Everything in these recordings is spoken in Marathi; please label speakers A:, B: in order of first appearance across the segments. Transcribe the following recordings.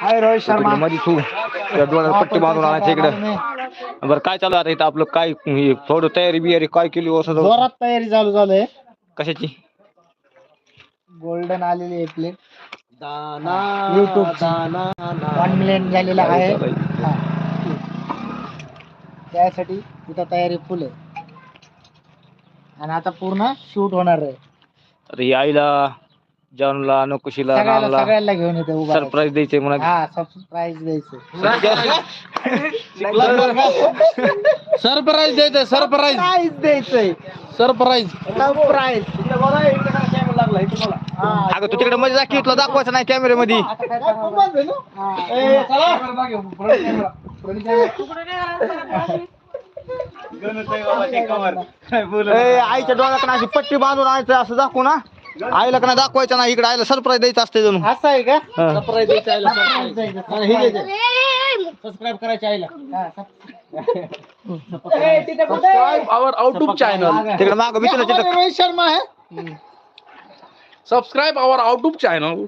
A: हाय रोहित शर्मा.
B: मध्ये तू? डोळ्याला पट्टी बांधून आणायचं इकडं. बरं काय चालू आहे आता इथं आपलं? काय हे थोडं तयारी बियारी काय केली असं
A: जोरात तयारी चालू झालंय
B: कशाची?
A: गोल्डन आलेली आहे प्लेट युट्यूब वन मिलियन झालेला आहे. हा. त्यासाठी तिथं तयारी फुल आहे. आणि आता पूर्ण शूट होणार आहे.
B: आता ही आईला जॉनला नकुशीला
A: सगळ्याला
B: नानला
A: सगळ्याला घेऊन येते उभा
B: सरप्राईज द्यायचे म्हणा.
A: हा सरप्राईज द्यायचं.
C: सरप्राईज द्यायचं सरप्राईज.
A: प्राईज द्यायचंय
C: सरप्राईज.
A: सरप्राईज.
B: अगं तू तिकडे मध्ये दाखव तुला दाखवायचं नाही कॅमेऱ्यामध्ये. ए, आईच्या डोळ्याकडे अशी पट्टी बांधून आणायचं असं दाखवू ना. आईला का नाही दाखवायचं नाही? इकडे आईला सरप्राईज द्यायचं असते जणू.
A: असं आहे का?
B: हा.
A: सरप्राईज द्यायचं आईला सबस्क्राईब करायचं आईला.
C: आवर आउटूब चॅनल
B: तिकडे माग मी तुला
A: रोहित शर्मा आहे.
C: Subscribe our YouTube channel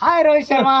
A: hi Rohit Sharma.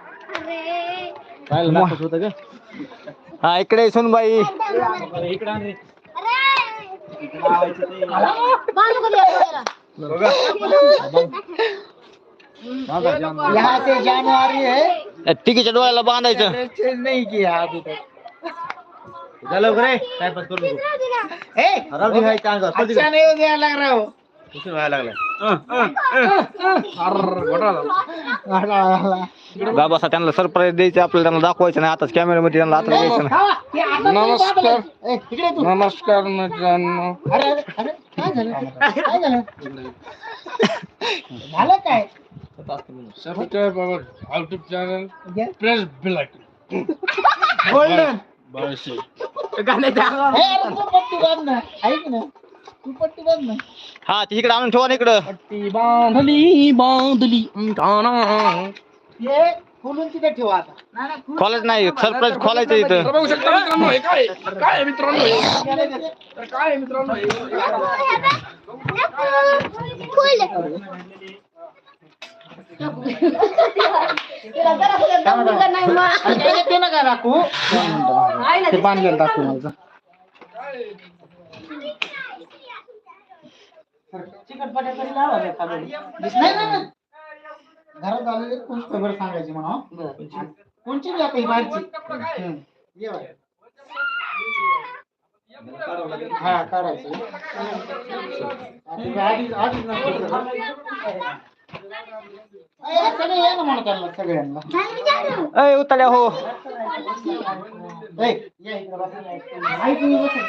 A: हा
B: इकडे सुनबाई
A: यहाँ से
B: डोळ्याला बांधायचं.
A: नाही की झालं काय पत्करून ए अच्छा उशीर व्हायला लागला
B: बाबा त्यांना सरप्राईज द्यायचं आपल्याला त्यांना दाखवायचं नाही आताच कॅमेरामध्ये त्यांना आता द्यायचं नाही
C: नमस्कार. नमस्कार मित्रांनो.
A: झालं? काय ऐक ना. तू पट्टी बांध ना.
B: हा ती इकडे आणून ठेवा ना इकडं.
C: पट्टी बांधली बांधली.
A: हे खोलून तिथे ठेवा आता. नाही, नाही,
B: खोलायचं नाही सरप्राईज खोलायचं
C: तर
B: इथं
C: बघू शकता मित्रांनो हे काय? काय आहे मित्रांनो हे? तर काय आहे मित्रांनो हे?
A: ते नका राखू? नाही. घरात आलेले कोण खबर सांगायची म्हणा? कोणची? बी आता ही बाहेरची. हा काढायची. आधीच आधीच सगळे ये ना म्हणा त्यांना सगळ्यांना.
B: अय उतळ्या हो.
A: ए, या इकडं बसा, या इकडं. आई, तुम्ही बसा.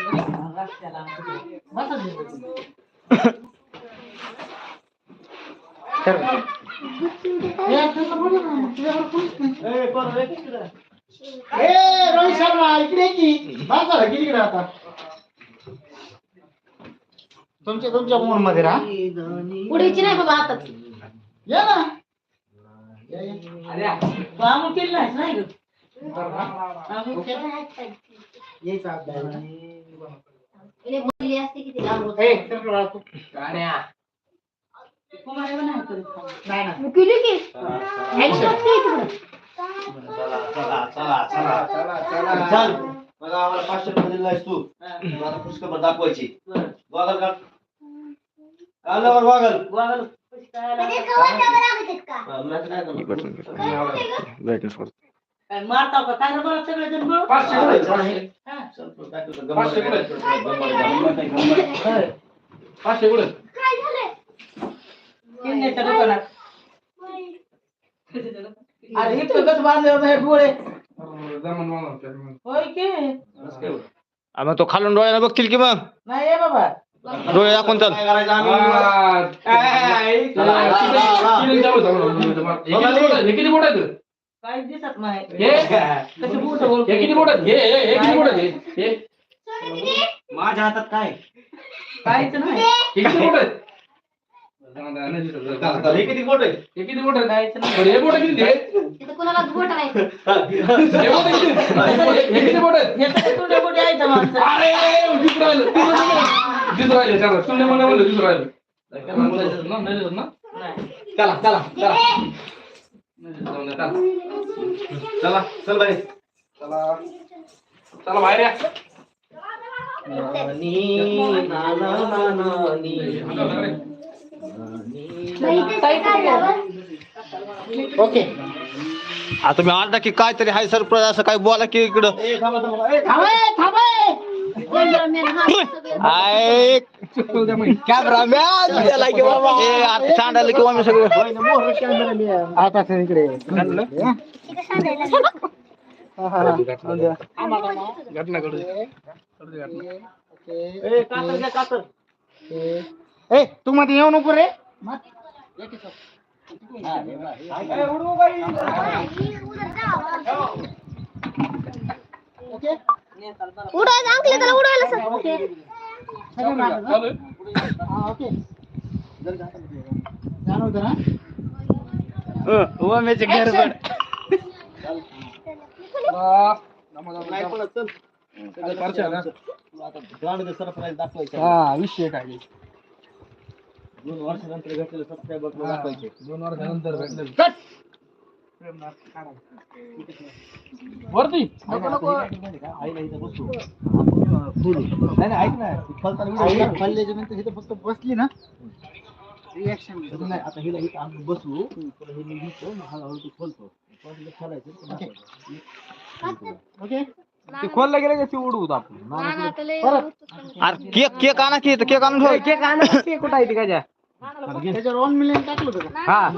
A: रोहित शर्मा इकडे की माझा गिरी इकडे आता तुमच्या तुमच्या मूळ मध्ये राहा
D: उडीची नाही बाबा. आता
A: या ना अरे केली नाही यायचा
D: इले बोलले असते किती काम होत
A: ए तर बाळा तू। गाण्या कोमारे बना होतो नाही ना
D: मुकिली की हेच करते इकडे
E: चला चला चला चला चला चला चल मला आम्हाला पाचशे रुपये दिला आहेस तू मला पुष्कळ दाखवायची वागल का कालावर वागल
D: वागल पुष्कळ ब्राईटनेस करतो का?
E: हा,
C: पाचशे
E: तू काय
C: पाचशे कुठे? जमन मला.
A: होय की?
B: आ, मग तो खालून डोळ्याला बघतील की मग
A: नाही ये बाबा
B: डोळे दाखवून चल
E: काय करायचं आम्ही
C: हे किती मोठं आहे
F: काही दिसत नाही
C: हे
F: कशी मोठं बोलतो
C: हे किती मोठं आहे? हे हे- हे किती मोठं आहे? हे
E: माझ्या हातात काय
F: काहीच नाही
C: हे किती मोठं आहे?
E: हे किती मोठं आहे
C: हे किती मोठं आहे?
F: काहीच नाही
C: बरं, हे मोठं किती आहे?
D: तिथं कोणाला गोट नाही
C: हे मोठं किती? हे किती मोठं आहे?
F: हे सगळे तुझे कुठे आहेत माणसं
C: अरे दिसू राहिलं दिसू राहिलं. दिसू राहिलं चला तुमने मला म्हणलं दिसू राहिलं नाही दिसत ना? नाही दिसत ना?
F: नाही
C: चला चला चला नाही दिसत, जाऊन द्या, चला
E: चला चल बाई.
C: चला. चला बाहेर या.
A: ओके.
B: आता तुम्ही आलता की काहीतरी हाय सरप्राईज असं काय बोला की इकडं. आय कॅमेरा मॅन की बाबा ए आता सांडायला किंवा मी सगळं
A: आता सर इकडे
C: घटना घडू दे.
A: ए तू मध्ये येऊ नको रे
D: उडायला अंकले त्याला उडायला सांग. ओके.
C: चालू. आहे?
A: हा.
E: सरप्राईज दाखवायचं
C: हा विषय काय.
E: दोन वर्षानंतर घेतलेलं सबस्क्रायबर दाखवायचे.
C: दोन वर्षानंतर भेटले वरती.
E: आईला इथं बसू नाही नाही ऐक ना व्हिडिओ
A: खाल्ल्याच्या नंतर इथं फक्त बसली ना रिॲक्शन
E: नाही आता हिला इथं आम्ही बसू तुला हे मी घेतो हळूहळू तू खोलतो पुन्हा
A: ओके
C: ते खोलला गेलं का ते उडवू आपण
B: अरे केक केक आणा की केक आणून ठेव
C: केक आणा केक कुठं आहे ते काय
A: त्याच्यावर वन मिलियन टाकलं होतं
C: हा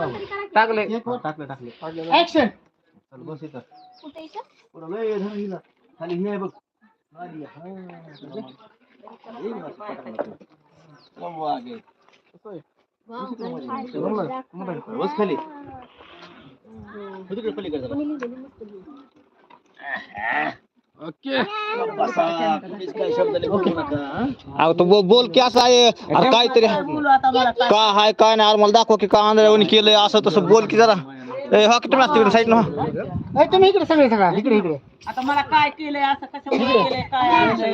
C: टाकले
E: टाकलं टाकलं
A: ऍक्शन
E: चल बस। इथं
D: कुठे
E: लय धर हिला खाली हे बघ बस खाली हो पलीकडे
C: ओके
E: हा?
B: अहो तो बो- बोल की असं आहे अरे काहीतरी
F: काय
B: का हाय काय नाही अरे मला दाखव की का आंधळ्यावणी केलंय असं तसं बोल की जरा। हा की तुम्ही तिकडे साईड ना
A: ए, तुम्ही इकडे सगळे सगळा इकडे इकडे
F: आता मला काय केलंय असं कशामुळे केलंय काय आहे?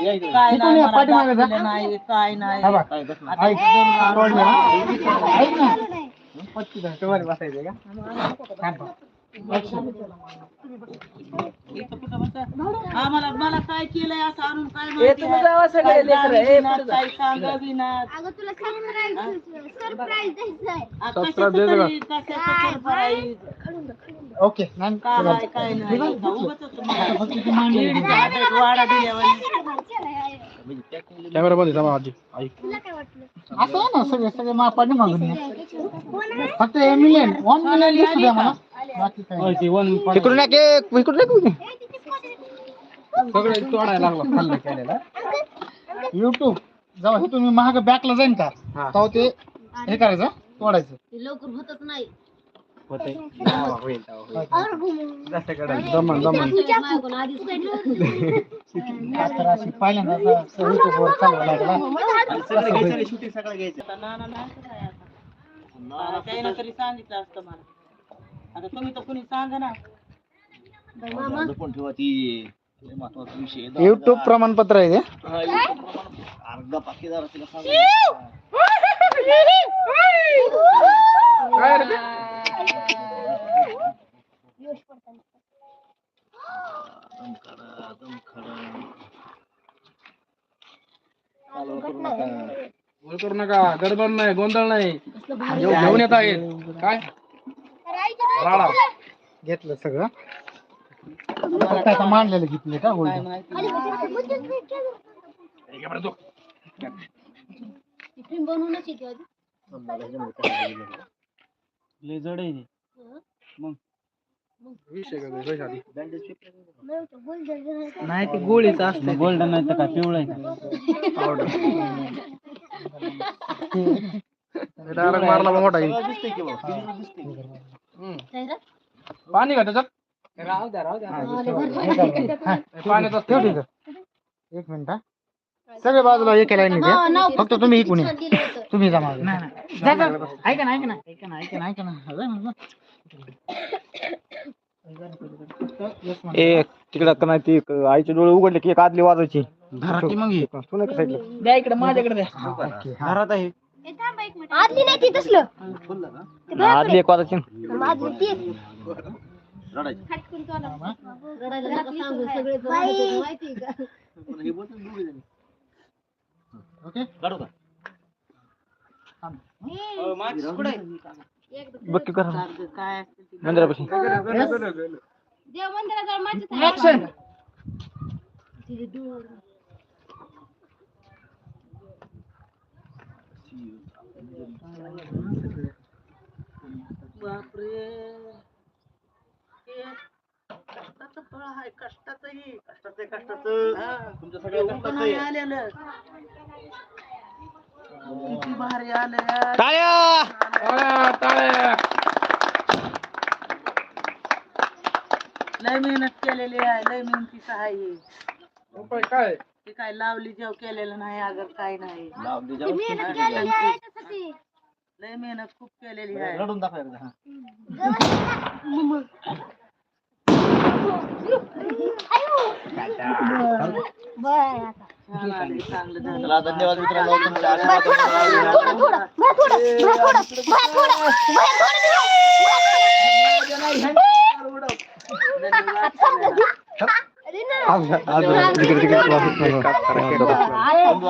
E: या इकडे.
F: काय नाही
A: या,
F: मला
A: पाठीमागे जा.
F: दाखवलं नाही काय नाही
A: हा बघ.
E: काय बस ना.
A: ऐक आवडलं ना? ऐक ना पत्ती धर. तुम्हाला बसायचंय का थांब.
F: हा मला मला काय केलंय असं आणून काय
G: हे
F: माहिती
G: तुम्ही
F: आहे?
G: जावा सगळे
F: काय
G: लेकरं,
F: दाबी
G: हे
F: ना,
G: पुढे जा.
F: काय सांगा बी ना.
D: अगं तुला सरप्राईज सरप्राईज द्यायचं आहे
F: आ, कशाचं तरी, कशाचं सरप्राईज?
A: ओके नाही
F: काय आहे, काय नाही. उगाचच. लेडीजच्या हातात वाडा
C: कॅमेरा मध्ये थांबा आजी. ऐक.
D: तुला काय वाटलं?
A: असं आहे ना सगळे सगळे मा पाठी मागून या. फक्त एक मिलियन वन मिलियन दिसू द्या मला. बाकी काय नाही.
B: इकडून इकडून.
C: सगळे तोडायला लागला खाल्लं केलेला.
A: युट्यूब जेव्हा हे तुम्ही महाग बॅकला जाईन का? तेव्हा ते हे करायचं तोडायचं.
D: ते लवकर होतच नाही.
A: पहिल्यांदा चालवा लागला
E: सगळं घ्यायचं सगळं घ्यायचं.
F: तरी सांगितलं असतं मला. आता तुम्ही तर कुणी सांगा ना.
E: माझं पण ठेवा ती. लय महत्त्वाचा विषय आहे. दादा.
A: युट्यूब प्रमाणपत्र आहे ते.
E: हा, YouTube प्रमाण- अर्धा पाकीदार तिला सांगा.
C: काय रे? ते?
E: दम खडा दम खडा. चालू करू नका.
C: गोळ करू नका गडबड नाही गोंधळ नाही. घेऊ- घेऊन येत आहेत. काय? राडा.
A: घेतलं सगळं. फक्त आता मांडलेलं घेतले का
F: काय
A: होईल
D: बनवूनच येते आधी.
E: लय जड आहे ते.
C: विषय.
F: नाही ते गोळीच असतं गोल्डन नाही तर काय पिवळं आहे
C: डायरेक्ट मारला मग मोठा येईल
E: दिसतंय की मग किती दिसतंय की?
C: हम्म. पाणी का त्याच्यात.
A: राहू द्या राहू
C: पाण्यात असतं
A: एक मिनिट हा. सगळे बाजूला एका लाईन
D: नाव
A: फक्त तुम्ही इकडून या. तुम्ही जमा ऐका ना ऐका ना ऐका ना ऐका ना ऐका ना ऐका ना. जा ना, जा.
B: ए तिकडं का नाही ती आईचे डोळे उघडले की एक आदली वाजायची
A: घरात की मग ये.
B: सुने का साईडला.
F: द्या इकडे माझ्याकडे द्या.
A: हा, ओके, हा. घरात आहे.
D: आदली नाही ती तसलं.
B: आदली एक वाजायची
D: आदली ती.
E: रडायचं.
D: रडायला नका सांगू सगळे जण म्हणत होते, माहितीये का?
E: हे बोलतात दोघे जण.
A: ओके.
E: काढू का?
B: बघ. की करा.
F: सारखं काय असतं ते.
B: मंदिरापाशी.
D: देव मंदिराजवळ माझ्या
A: ऍक्शन
F: बापरे हे कष्टाचं फळ आहे कष्टाचंही
E: कष्टाचं आहे, कष्टाचं
F: हा.
E: तुमच्या सगळ्या
F: एवढं
E: कष्टाचं
F: नाही
E: आहे.
F: आलेलं किती भारी आलं यार
B: टाळ्या
C: टाळ्या टाळ्या
F: लय मेहनत केलेली आहे लय मेहनतीचं आहे हे.
C: उपाय काय
F: ते काय लावली जेव केलेलं नाही अगर काय नाही
E: लावून जाऊ.
F: लय मेहनत खूप केलेली आहे
E: रडून दाखव एकदा. हा. चला धन्यवाद मित्रांनो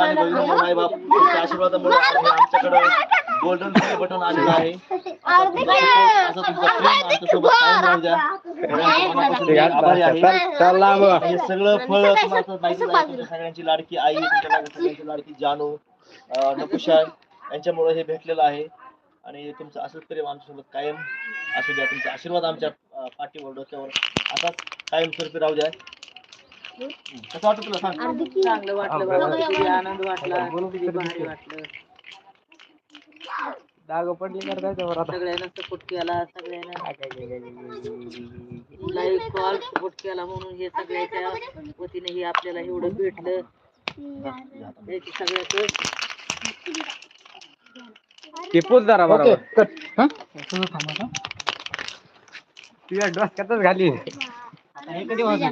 E: तुमच्या आशीर्वादामुळे हे आमच्याकडं गोल्डन बटन आलेलं आहे असं तुमचं- असं तुमचं प्रेम आमच्यासोबत कायम राहू द्या हे सगळं फळ सगळ्यांची लाडकी आई सगळ्यांची लाडकी जानू नकुशा यांच्यामुळे हे भेटलेलं आहे आणि तुमचं असंच प्रेम आमच्यासोबत कायम असू द्या तुमचा आशीर्वाद आमच्या पाठीवर डोक्यावर असाच कायम स्वरूपी राहू द्या कसं वाटतं तुला सांग
F: चांगलं वाटलं आनंद वाटला भारी वाटलं.
A: डाग पडली कर त्याच्यावर आता?
F: सगळ्यांना सपोर्ट केला सगळ्यांना. कॉल सपोर्ट केला म्हणून हे सगळ्याच्या वतीने हे आपल्याला एवढं भेटलं. त्याची सगळ्याच.
B: ते पोच जरा बरोबर.
A: कट हा? तुझं
B: डोसक्यातच घाली
A: आता हे कधी वाजले